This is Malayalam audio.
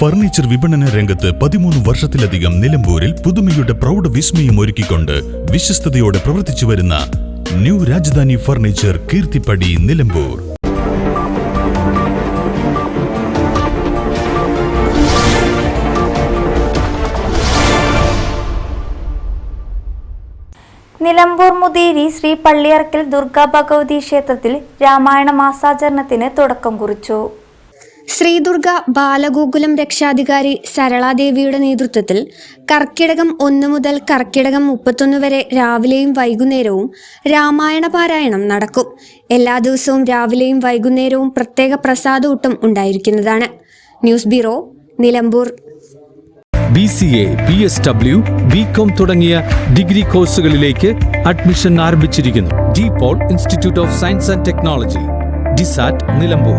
ഫർണിച്ചർ വിപണന രംഗത്ത് പതിമൂന്ന് വർഷത്തിലധികം നിലമ്പൂരിൽ പുതുമയുടെ പ്രൗഢ വിസ്മയം ഒരുക്കിക്കൊണ്ട് വിശ്വസ്തയോടെ പ്രവർത്തിച്ചു വരുന്ന ന്യൂ രാജധാനി ഫർണിച്ചർ കീർത്തിപ്പടി നിലമ്പൂർ. നിലമ്പൂർ മുതിരി ശ്രീ പള്ളിയറക്കൽ ദുർഗാ ഭഗവതി ക്ഷേത്രത്തിൽ രാമായണ മാസാചരണത്തിന് തുടക്കം കുറിച്ചു. ശ്രീദുർഗ ബാലഗോകുലം രക്ഷാധികാരി സരളാദേവിയുടെ നേതൃത്വത്തിൽ കർക്കിടകം ഒന്ന് മുതൽ കർക്കിടകം മുപ്പത്തൊന്ന് വരെ രാവിലെയും വൈകുന്നേരവും രാമായണ പാരായണം നടക്കും. എല്ലാ ദിവസവും രാവിലെയും വൈകുന്നേരവും പ്രത്യേക പ്രസാദൂട്ടം ഉണ്ടായിരിക്കുന്നതാണ്. News bureau Nilambur. B C A B S W B com തുടങ്ങിയ ഡിഗ്രി കോഴ്സുകളിലേക്ക് അഡ്മിഷൻ ആരംഭിച്ചിരിക്കുന്നു. De Paul institute of science and technology DiSAT Nilambur.